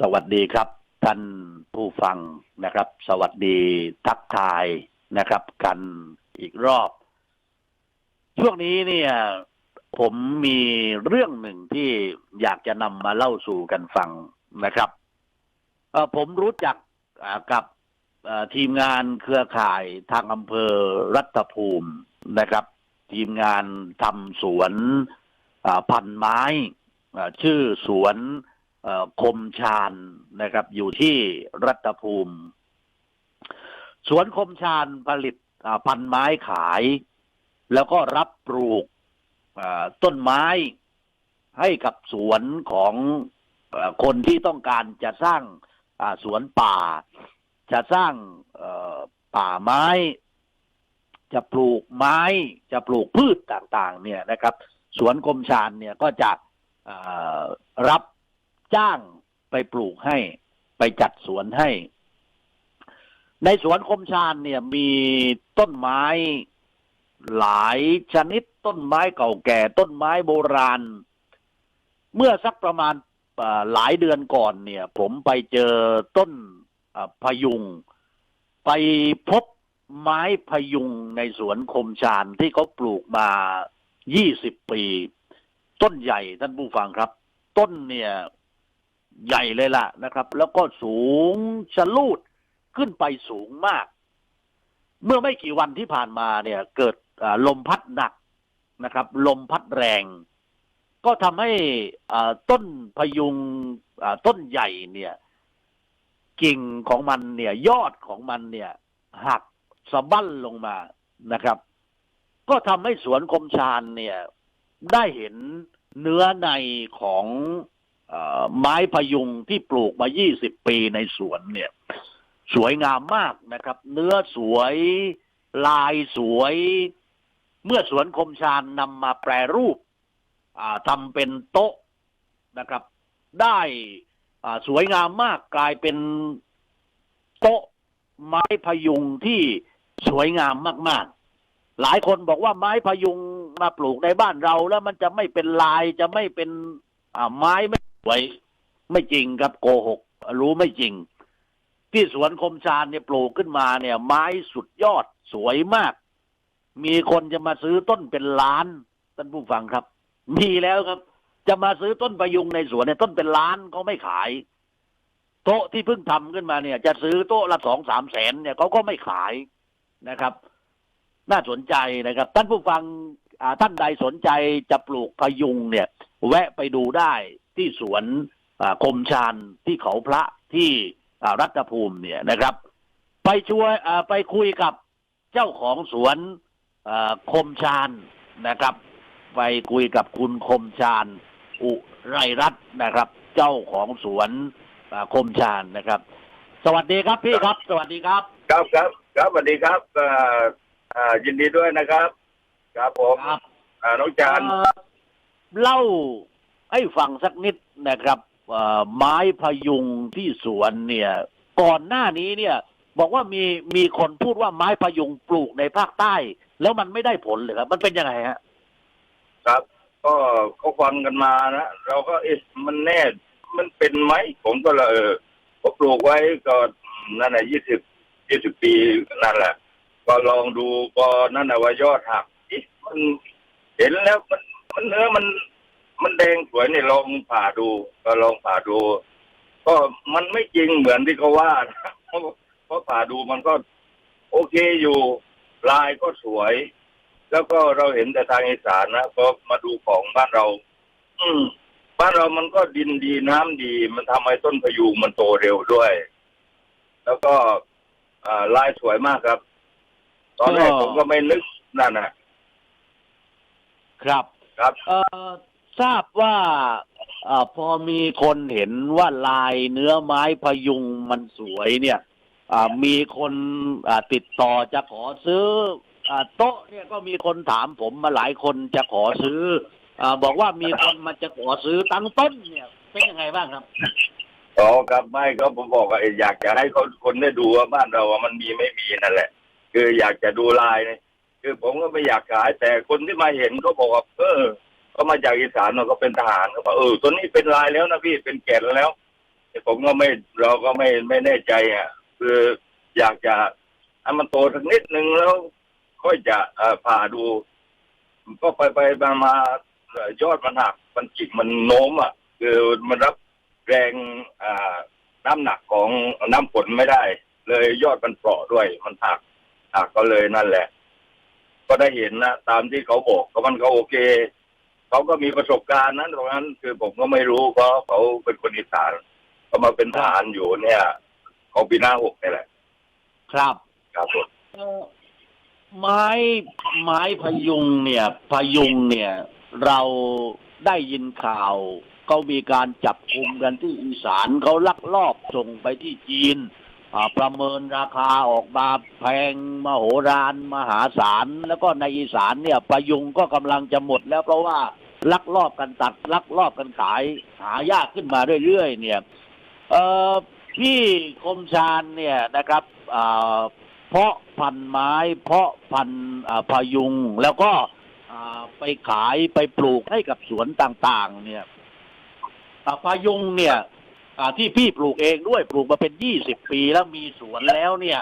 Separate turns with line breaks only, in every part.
สวัสดีครับ ท่านผู้ฟังนะครับ สวัสดีทักทายนะครับ กันอีกรอบ ช่วงนี้เนี่ย ผมมีเรื่องหนึ่งที่อยากจะนำมาเล่าสู่กันฟังนะครับผมรู้จักกับทีมงานเครือข่ายทางอำเภอรัตภูมินะครับ ทีมงานทำสวนพันไม้ชื่อสวน คมชานนะครับ อยู่ที่รัตภูมิ สวนคมชานผลิตพันไม้ขาย แล้วก็รับปลูกต้นไม้ให้กับสวนของอคนที่ต้องการจะสร้างสวนป่า จะสร้างป่าไม้ จะปลูกไม้ จะปลูกพืชต่าง ๆ เนี่ยนะครับ สวนคมชานเนี่ยก็จะรับ จ้างไปปลูกให้ ไปจัดสวนให้ ในสวนคมชานเนี่ยมีต้นไม้หลายชนิดต้นไม้เก่าแก่ ต้นไม้โบราณ เมื่อสักประมาณหลายเดือนก่อนเนี่ย ผมไปเจอต้นพยุง ไปพบไม้พยุงในสวนคมชานที่เขาปลูกมา20ปี ต้นใหญ่ท่านผู้ฟังครับ ต้นเนี่ย ใหญ่เลยล่ะนะครับ แล้วก็สูงชะลูดขึ้นไปสูงมาก เมื่อไม่กี่วันที่ผ่านมาเนี่ย เกิดลมพัดหนักนะครับ ลมพัดแรง ก็ทำให้อ่าต้นพยุงต้นใหญ่เนี่ย กิ่งของมันเนี่ย ยอดของมันเนี่ย หักสะบั้นลงมานะครับ ก็ทำให้สวนคมชานเนี่ย ได้เห็นเนื้อในของ ไม้พยุงที่ปลูกมา 20 ปีในสวนเนี่ย สวยงามมากนะครับ เนื้อสวยลายสวย เมื่อสวนคมชานนำมาแปรรูปทำเป็นโต๊ะนะครับ ได้สวยงามมากกลายเป็นโต๊ะไม้พยุงที่สวยงามมาก ๆ หลายคนบอกว่าไม้พยุงมาปลูกในบ้านเราแล้วมันจะไม่เป็นลายจะไม่เป็นไม้ไม่ สวยไม่จริงครับโกหก รู้ไม่จริง ที่สวนคมชานเนี่ยปลูกขึ้นมาเนี่ย ไม้สุดยอดสวยมาก มีคนจะมาซื้อต้นเป็นล้านท่านผู้ฟังครับ มีแล้วครับ จะมาซื้อต้นประยุงในสวนเนี่ยต้นเป็นล้านเขาไม่ขาย โต๊ะที่เพิ่งทำขึ้นมาเนี่ย จะซื้อโต๊ะละสองสามแสนเนี่ยเขาก็ไม่ขายนะครับ น่าสนใจนะครับท่านผู้ฟังท่านใดสนใจจะปลูกพยุงเนี่ย แวะไปดูได้ ที่สวนอ่าคมชานที่เขาพระที่อ่ารัตภูมิเนี่ยนะครับ ไปช่วยอ่าไปคุยกับเจ้าของสวนอ่าคมชานนะครับ ไปคุยกับคุณคมชานอุไรรัตน์นะครับ เจ้าของสวนอ่าคมชานนะครับ สวัสดีครับพี่ครับ สวัสดีครับ
ครับครับครับสวัสดีครับเอ่ออ่ายินดีด้วยนะครับ ครับผม
ครับ
อ่าน้องจาน
เอ่อเล่า ให้ฟังสักนิดนะครับไม้พยุงที่สวนเนี่ย ก่อนหน้านี้เนี่ย บอกว่ามีมีคนพูดว่าไม้พยุงปลูกในภาคใต้ แล้วมันไม่ได้ผลเลยครับ มันเป็นยังไงฮะ
ครับ ก็เขาฟังกันมานะเราก็เอ๊ะมันแน่ มันเป็นไหมผมก็เลยเออก็ปลูกไว้ก็นั่นแหละยี่สิบยี่สิบปีนั่นแหละ ก็ลองดูก็นั่นแหละว่ายอดหักอ๊ะมันเห็นแล้วมันมันเนื้อมัน มันแดงสวยเนี่ยลองผ่าดู ก็ลองผ่าดู ก็มันไม่จริงเหมือนที่เขาว่านะเพราะเพราะผ่าดูมันก็ โอเคอยู่ลายก็สวย แล้วก็เราเห็นแต่ทางอีสานนะก็มาดูของบ้านเรา อืม บ้านเรามันก็ดินดีน้ำดี มันทำให้ต้นพะยูงมันโตเร็วด้วย แล้วก็อ่าลายสวยมากครับ ตอนแรก
ก็
ผมก็ไม่นึกนั่นนะ
ครับ
ครับ
เอ่อ ทราบว่าอพอมีคนเห็นว่าลายเนื้อไม้พยุงมันสวยเนี่ยมีคนติดต่อจะขอซื้ออโต๊ะเนี่ยก็มีคนถามผมมาหลายคนจะขอซื้ออบอกว่ามีคนมาจะขอซื้อตั้งต้นเนี่ยเป็นยังไงบ้างครับ
อ๋อครับไม่ก็ผมบอกว่าเอ่ออยากจะให้คนคนได้ดูว่าบ้านเราอะมันมีไม่มีนั่นแหละ คืออยากจะดูลายเนี่ยคือผมก็ไม่อยากขายแต่คนที่มาเห็นก็บอกว่าเออ ก็มาจากอีสานเราก็เป็นทหารเขาบอกเออตัวนี้เป็นลายแล้วนะพี่เป็นแก่นแล้วแต่ผมก็ไม่เราก็ไม่ไม่แน่ใจอะคืออยากจะให้มันโตสักนิดนึงแล้วค่อยจะเอ่อผ่าดู ก็ไปไปมามายอดมันหักมันจิกมันโน้มอะคือมันรับแรงอ่าน้ำหนักของน้ำฝนไม่ได้ เลยยอดมันเปราะด้วย มันหักหักก็เลยนั่นแหละ ก็ได้เห็นนะตามที่เขาบอกก็มันก็โอเค เขาก็มีประสบการณ์นั้นตรงนั้น คือผมก็ไม่รู้เพราะเขาเป็นคนอีสานเขามาเป็นทหารอยู่เนี่ยเขาปีหน้าหกนี่แหละ
ครับ
ครับผม
เอ่อไม้ไม้พยุงเนี่ยพยุงเนี่ย เราได้ยินข่าวเขามีการจับกลุ่มกันที่อีสานเขาลักลอบส่งไปที่จีนอ่าประเมินราคาออกมาแพงมโหฬารมหาศาลแล้วก็ในอีสานเนี่ยพยุงก็กำลังจะหมดแล้วเพราะว่า ลักลอบกันตัดลักลอบกันขาย หายากขึ้นมาเรื่อยๆเนี่ยเอ่อพี่คมชาญเนี่ยนะครับอ่าเพาะพันธุ์ไม้ เพาะพันธุ์พายุงแล้วก็ไปขายไปปลูกให้กับสวนต่างๆ เนี่ยพายุงเนี่ยที่พี่ปลูกเองด้วยปลูกมาเป็นยี่สิบปีแล้วมีสวนแล้วเนี่ย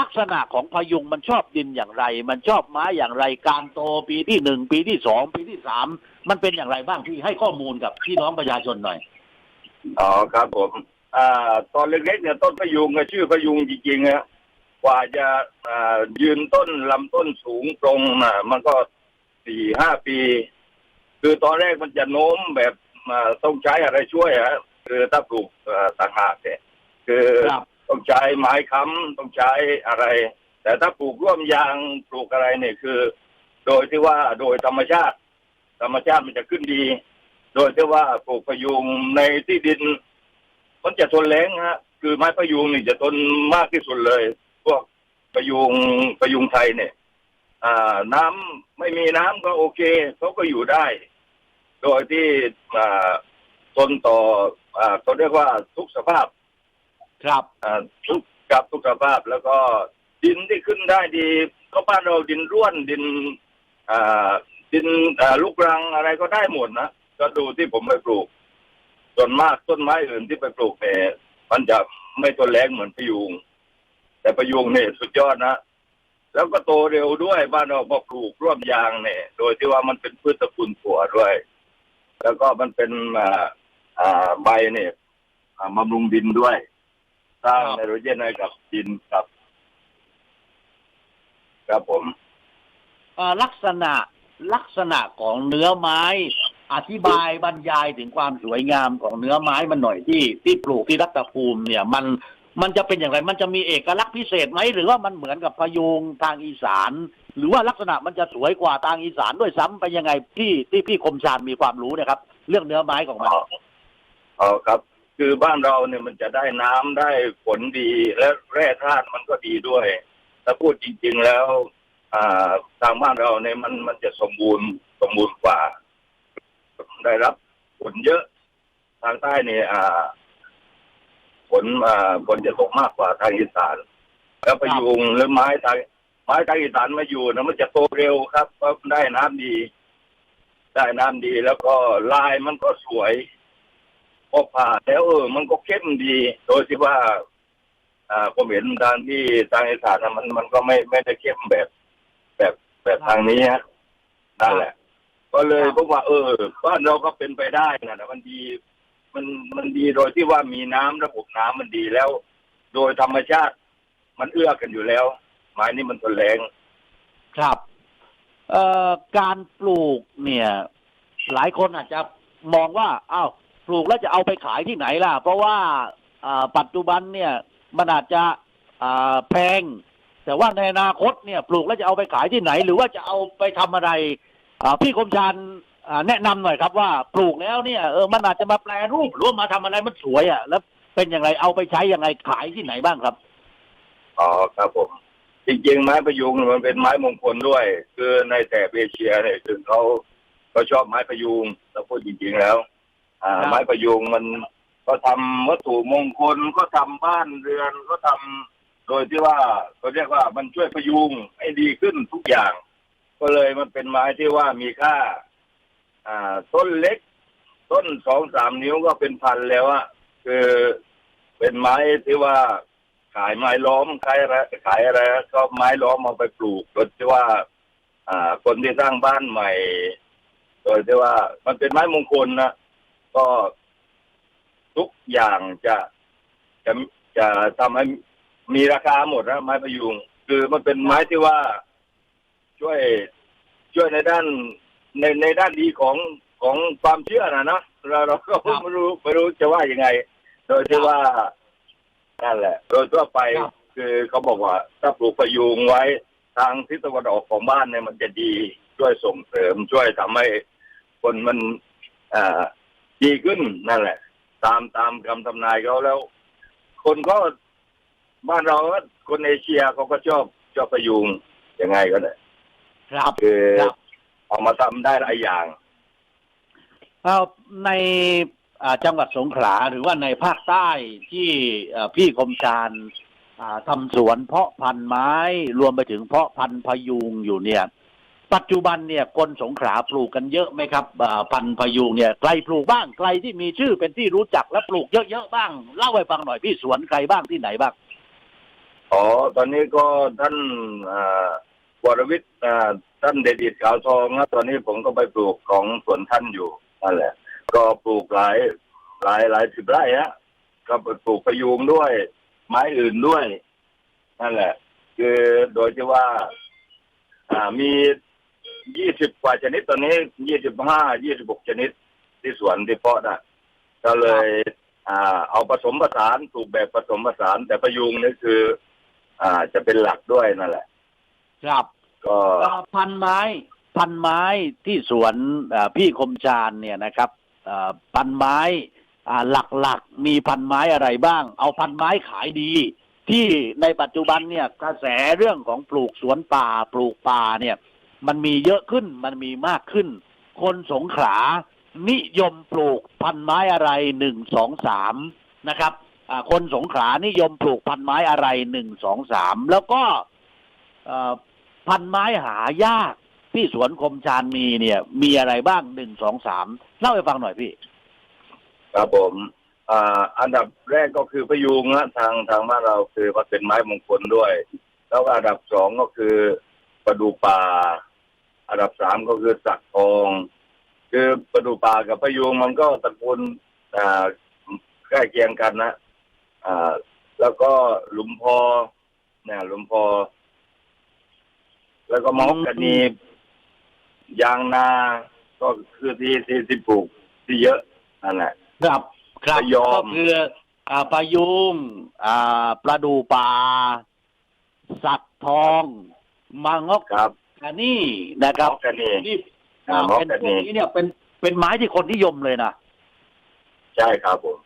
ลักษณะของพายุงมันชอบดินอย่างไร มันชอบไม้อย่างไรการโตปีที่หนึ่งปีที่สองปีที่สามมันเป็นอย่างไรบ้างพี่ให้ข้อมูลกับพี่น้องประชาชนหน่อย
อ๋อครับผมอ่าตอนเล็กๆเนี่ยต้นพะยุงอะชื่อพะยุงจริงๆนะกว่าจะอ่ายืนต้นลำต้นสูงตรงน่ะมันก็สี่ห้าปี คือตอนแรกมันจะโน้มแบบอ่าต้องใช้อะไรช่วยอะคือถ้าปลูกอ่าต่างหากเนี่ยคือ
ครับ
ต้องใช้ไม้ค้ำต้องใช้อะไร แต่ถ้าปลูกร่วมยางปลูกอะไรเนี่ยคือ โดยที่ว่าโดยธรรมชาติ ธรรมชาติมันจะขึ้นดี โดยที่ว่าปลูกพยุงในที่ดิน มันจะทนแล้งฮะ คือไม้พยุงนี่จะทนมากที่สุดเลย พวกพยุงพยุงไทยเนี่ยอ่าน้ำไม่มีน้ำก็โอเคเขาก็อยู่ได้ โดยที่อ่าทนต่ออ่าเขาเรียกว่าทุกสภาพ
ครับ
อ่าทุกกับทุกภาพแล้วก็ดินที่ขึ้นได้ดี ก็บ้านเราดินร่วนดินอ่าดินอ่าลูกรังอะไรก็ได้หมดนะก็ดูที่ผมไปปลูก ส่วนมากต้นไม้อื่นที่ไปปลูกเนี่ยมันจะไม่ทนแรงเหมือนพะยุง แต่พะยุงเนี่ยสุดยอดนะ แล้วก็โตเร็วด้วยบ้านเราพอปลูกร่วมยางเนี่ย โดยที่ว่ามันเป็นพืชตระกูลถั่วด้วย แล้วก็มันเป็นอ่าอ่าใบเนี่ยอ่าบำรุงดินด้วย สร้าง
ครับ
ไนโตรเจนให้กับดินครับครับผม
เอ่อลักษณะลักษณะของเนื้อไม้ อธิบายบรรยายถึงความสวยงามของเนื้อไม้มันหน่อยที่ที่ปลูกที่รัตภูมิเนี่ย มันมันจะเป็นอย่างไร มันจะมีเอกลักษณ์พิเศษไหมหรือว่ามันเหมือนกับพะยุงทางอีสาน หรือว่าลักษณะมันจะสวยกว่าทางอีสานด้วยซ้ำไปยังไงที่ที่พี่คมชาญมีความรู้เนะครับ เรื่องเนื้อไม้ของมัน
อ๋ออ๋อครับ คือบ้านเราเนี่ยมันจะได้น้ำได้ฝนดีและแร่ธาตุมันก็ดีด้วยถ้าพูดจริง ๆแล้ว อ่าทางบ้านเราเนี่ยมันมันจะสมบูรณ์สมบูรณ์กว่า ได้รับฝนเยอะ ทางใต้เนี่ยอ่าฝนอ่าฝนจะตกมากกว่าทางอีสาน แล้วพะยุงหรือไม้ทางไม้ทางอีสานมาอยู่นะมันจะโตเร็วครับเพราะได้น้ำดี ได้น้ำดีแล้วก็ลายมันก็สวย พอผ่าแล้วเออมันก็เข้มดี โดยที่ว่า อ่าผมเห็นทางที่ทางอีสานนะมันมันก็ไม่ไม่ได้เข้มแบบ แบบแบบทางนี้ฮะนั่นแหละ ก็เลยพบว่า เออบ้านเราก็เป็นไปได้นะแต่มันดี มันมันดีโดยที่ว่ามีน้ำระบบน้ำมันดีแล้ว โดยธรรมชาติ มันเอื้อกันอยู่แล้วไม้นี่มันทนแรง
ครับเอ่อการปลูกเนี่ย หลายคนอาจจะมองว่า อ้าว ปลูกแล้วจะเอาไปขายที่ไหนล่ะ เพราะว่าปัจจุบันเนี่ยมันอาจจะแพง แต่ว่าในอนาคตเนี่ย ปลูกแล้วจะเอาไปขายที่ไหน หรือว่าจะเอาไปทำอะไรพี่คมชาญอ่าแนะนำหน่อยครับว่าปลูกแล้วเนี่ยเออมันอาจจะมาแปลรูปหรือว่ามาทำอะไรมันสวยอะ แล้วเป็นอย่างไรเอาไปใช้อยังไงขายที่ไหนบ้างครับ
อ๋อครับผมจริงๆไม้พะยุงมันเป็นไม้มงคลด้วย คือในแถบเอเชียเนี่ยคือเขาเขาชอบไม้พะยุงเราพูดจริงๆแล้ว อ่า ไม้พะยุงมันก็ทำวัตถุมงคลก็ทำบ้านเรือนก็ทำโดยที่ว่าเขาเรียกว่ามันช่วยพยุงให้ดีขึ้นทุกอย่าง ก็เลยมันเป็นไม้ที่ว่ามีค่า อ่า ต้นเล็ก ต้นสองสามนิ้วก็เป็นพันแล้วอะคือเป็นไม้ที่ว่าขายไม้ล้อมขายอะไรขายอะไรก็ไม้ล้อมเอาไปปลูกโดยที่ว่า อ่า คนที่สร้างบ้านใหม่ โดยที่ว่ามันเป็นไม้มงคลนะ ก็ทุกอย่างจะจะจะทำให้มีราคาหมดนะไม้พยุง คือมันเป็นไม้ที่ว่าช่วยช่วยในด้านในในด้านดีของของความเชื่อนะเนอะเราเราก็
ครับ
ไม่รู้ไม่รู้จะว่ายังไง โดยที่ว่านั่นแหละ โดยทั่วไป
ครับ
คือเขาบอกว่า ถ้าปลูกพยุงไว้ทางทิศตะวันออกของบ้านเนี่ยมันจะดีช่วยส่งเสริมช่วยทำให้คนมันอ่า ดีขึ้นนั่นแหละ ตามตามคำทำนายเขาแล้ว คนก็บ้านเราก็คนเอเชียเขาก็ชอบชอบพยุงยังไงก็ได้
ครับ
คือ
ครับ
เอามาทำได้หลายอย่าง
เอาในอ่าจังหวัดสงขลาหรือว่าในภาคใต้ที่อ่าพี่คมชาญอ่าทำสวนเพาะพันธุ์ไม้ รวมไปถึงเพาะพันธุ์พยุงอยู่เนี่ย ปัจจุบันเนี่ยคนสงขลาปลูกกันเยอะไหมครับพันพยุงเนี่ยใครปลูกบ้างใครที่มีชื่อเป็นที่รู้จักและปลูกเยอะๆบ้างเล่าให้ฟังหน่อยพี่สวนใครบ้างที่ไหนบ้าง
อ๋อตอนนี้ก็ท่านอ่าวรวิทย์ท่านเดดิตขาวทองนะตอนนี้ผมก็ไปปลูกของสวนท่านอยู่นั่นแหละ ก็ปลูกหลายหลายหลายสิบไร่ฮะก็ปลูกพยุงด้วย ไม้อื่นด้วยนั่นแหละ คือโดยที่ว่า อ่ามี ยี่สิบกว่าชนิดตอนนี้ยี่สิบห้ายี่สิบหกชนิด ที่สวนที่เพาะนะก็เลยอ่าเอาผสมผสานปลูกแบบผสมผสาน แต่พะยุงนี่คือ อ่าจะเป็นหลักด้วยนั่นแหละ
ครับ
ก็
อ่าพันไม้ พันไม้ที่สวนอ่าพี่คมชาญเนี่ยนะครับอ่าพันไม้อ่าหลักๆ มีพันไม้อะไรบ้าง เอาพันไม้ขายดี ที่ในปัจจุบันเนี่ยกระแสเรื่องของปลูกสวนป่าปลูกป่าเนี่ย มันมีเยอะขึ้นมันมีมากขึ้น คนสงขลานิยมปลูกพันไม้อะไรหนึ่งสองสามนะครับคนสงขลานิยมปลูกพันไม้อะไรหนึ่งสองสามแล้วก็พันไม้หายากที่สวนคมชานมีเนี่ย มีอะไรบ้างหนึ่งสองสามเล่าให้ฟังหน่อยพี่
ครับผมอันดับแรกก็คือพะยุงนะทางทางบ้านเราคือมันเป็นไม้มงคลด้วย แล้วอันดับสองก็คือประดูป่า อันดับสามก็คือสักทอง คือประดูป่ากับพะยุงมันก็ตระกูลอ่าใกล้เคียงกันนะอ่า แล้วก็หลุมพอเนี่ยหลุมพอ แล้วก็มอกกะนียางนา ก็คือที่ที่ที่ปลูกที่เยอะนั่นแหละ
ครับครับ
พะยอม
ก็คืออ่าพายุงอ่าปลาดูป่า สักทองมังอก
ครับ
กานี่นะครับ
มอกกะนี
นี่
อ่า
อ่า
ม็อก
เป็น
กะ
พ
นี
วกนี้เนี่ยเป็นเป็นไม้ที่คนนิยมเลยนะ
ใช่ครับผม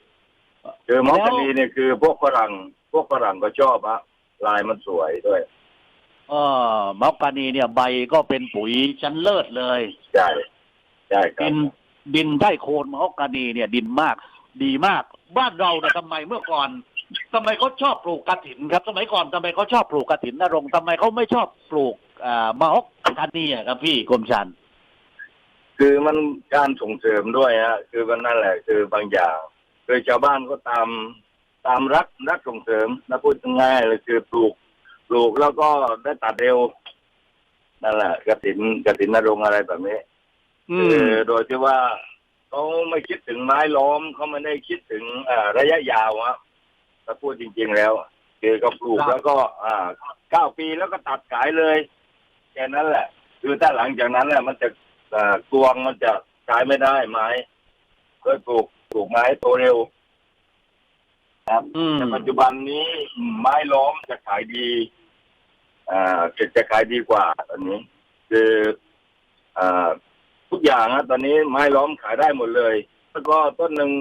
คือมอกกะนีเนี่ยคือพวกฝรั่งพวกฝรั่งก็ชอบอะลายมันสวยด้วย
เออมอกกานีเนี่ยใบก็เป็นปุ๋ยชั้นเลิศเลย
ใช่ใช่ครั
ดิ
บ
นดินใต้โคนมะฮอกกานีเนี่ย ดินมาก ดีมาก บ้านเราเนี่ยทำไมเมื่อก่อนทำไมเขาชอบปลูกกระถินครับ สมัยก่อนทำไมเขาชอบปลูกกระถินนรงค์ทำไมเขาไม่ชอบปลูก อ่ามะฮอกกานีอะครับพี่กรมชัน
คือมันการส่งเสริมด้วยฮะคือมันนั่นแหละคือบางอย่างคือชาวบ้านก็ตามตามรักรักส่งเสริมนะพูดง่ายๆเลยคือปลูกปลูกแล้วก็ได้ตัดเร็วนั่นแหละกระถินกระถินนรงค์อะไรแบบนี้
อื
คือ
ม
โดยที่ว่าเขาไม่คิดถึงไม้ล้อมเขาไม่ได้คิดถึงเอ่อระยะยาวอะถ้าพูดจริง ๆแล้ว คือก็ปลูก
ครับ
แล้วก็อ่าเก้าปีแล้วก็ตัดขายเลยแค่นั้นแหละ คือถ้าหลังจากนั้นแหละมันจะเอ่อกวงมันจะขายไม่ได้ไม้ก็ปลูกปลูกไม้โตเร็ว ครับ
อืม
แต่ปัจจุบันนี้ไม้ล้อมจะขายดีอ่าจะจะขายดีกว่าตอนนี้ คืออ่าทุกอย่างนะตอนนี้ไม้ล้อมขายได้หมดเลย แล้วก็ต้นหนึ่ง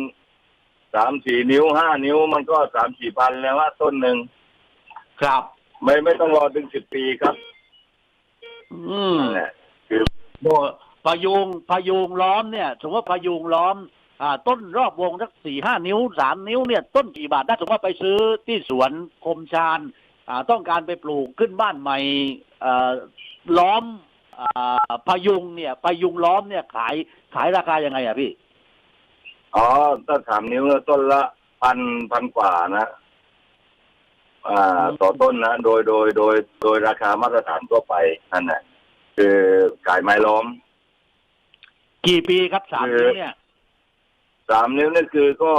สามสี่นิ้วห้านิ้ว มันก็สามสี่พันแล้วว่าต้นหนึ่ง
ครับ
ไม่ไม่ต้องรอถึงสิบปีครับ
อืม
นั่นแหละ
โบพายุงพายุงล้อมเนี่ยสมมติว่าพายุงล้อม อ่า ต้นรอบวงสักสี่ห้านิ้วสามนิ้วเนี่ย ต้นกี่บาทถ้าสมมติว่าไปซื้อที่สวนคมชานอ่า ต้องการไปปลูกขึ้นบ้านใหม่อ่าล้อมอ่าพายุงเนี่ยพายุงล้อมเนี่ยขายขายราคายังไงอะพี่
อ๋อถ้าสามนิ้วต้นละพันพันกว่านะอ่า ต่อต้นนะโดยโดยโดยโดยราคามาตรฐานทั่วไปนั่นแหละคือขายไม้ล้อม
กี่ปีครับสาม
คือ
นิ้วเนี่ย
สามนิ้วนี่คือก็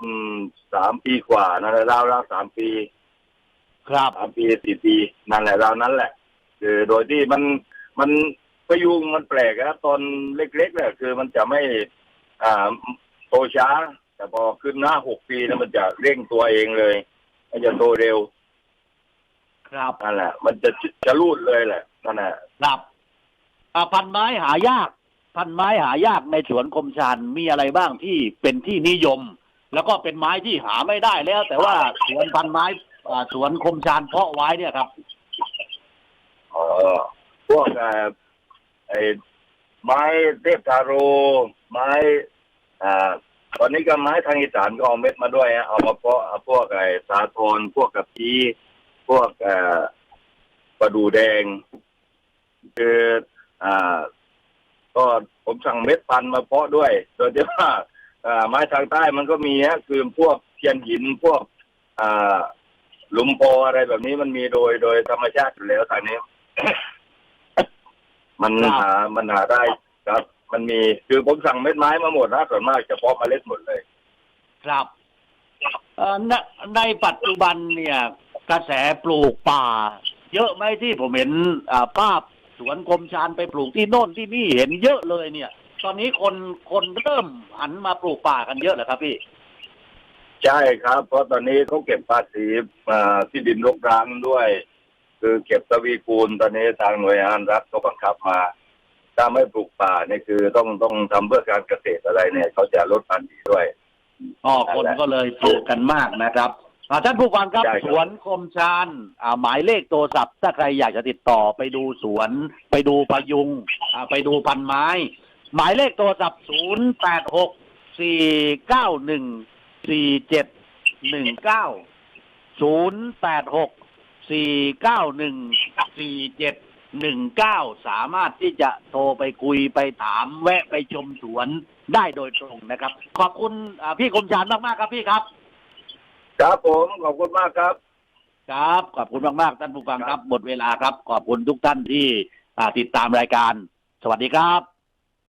อืมสามปีกว่านะราวราวสามปี
ครับ
สามปีสี่ปีนั่นแหละราวนั้นแหละ คือโดยที่มันมันพยุงมันแปลกนะตอนเล็กๆเนี่ยคือมันจะไม่อ่าโตช้า แต่พอขึ้นหน้าหกปีนะมันจะเร่งตัวเองเลย มันจะโตเร็ว
ครับ
นั่นแหละ มันจะจะรูดเลยแหละนั่นแหละ
ครับอ่าพันไม้หายาก พันไม้หายากในสวนคมชานมีอะไรบ้างที่เป็นที่นิยม แล้วก็เป็นไม้ที่หาไม่ได้แล้ว แต่ว่าสวนพันไม้อ่าสวนคมชานเพาะไว้เนี่ยครับ
เออพวกเอ่อไอ้ไม้เทพทาโรไม้อ่า ตอนนี้ก็ไม้ทางอีสานก็เอาเม็ดมาด้วยฮะเอามาเพาะเอาพวกไอ้สาทรพวกกะพีพวกเอ่อประดูแดง คืออ่า ก็ผมสั่งเม็ดพันธุ์มาเพาะด้วยโดยที่ว่าอ่าไม้ทางใต้มันก็มีฮะคือพวกเทียนหินพวกอ่าหลุมโพอะไรแบบนี้มันมีโดยโดยธรรมชาติอยู่แล้วทางนี้ มันหามันหาได้ครับ มันมีคือผมสั่งเม็ดไม้มาหมดนะส่วนมากจะเพาะเมล็ดหมดเลย
ครับเอ่อในในปัจจุบันเนี่ย กระแสปลูกป่า เยอะไหมที่ผมเห็นอ่าภาพสวนคมชานไปปลูกที่โน่นที่นี่เห็นเยอะเลยเนี่ย ตอนนี้คนคนเริ่มหันมาปลูกป่ากันเยอะเหรอครับพี่
ใช่ครับ เพราะตอนนี้เขาเก็บภาษีอ่าที่ดินรกร้างด้วย คือเก็บทวีคูณตอนนี้ทางหน่วยงานรัฐเขาบังคับมา ถ้าไม่ปลูกป่าเนี่ยคือต้องต้องทำเพื่อการเกษตรอะไรเนี่ยเขาจะลดภาษีด้วย
อ๋อคนก็เลยปลูกกันมากนะครับอ่าท่านผู้ฟังครับ
ใช่ครับ
สวนคมชานอ่าหมายเลขโทรศัพท์ ถ้าใครอยากจะติดต่อไปดูสวน ไปดูพยุงอ่าไปดูพันไม้ หมายเลขโทรศัพท์ศูนย์แปดหกสี่เก้าหนึ่งสี่เจ็ดหนึ่งเก้าศูนย์แปดหกสี่เก้าหนึ่งสี่เจ็ด หนึ่งเก้าสามารถที่จะโทรไปคุยไปถาม แวะไปชมสวนได้โดยตรงนะครับ ขอบคุณอ่าพี่คมชานมากๆครับพี่ครับ
ครับผมขอบคุณมากครับ
ครับขอบคุณมากๆท่านผู้ฟังครับหมดเวลาครับ ขอบคุณทุกท่านที่อ่าติดตามรายการ สวัสดีครับ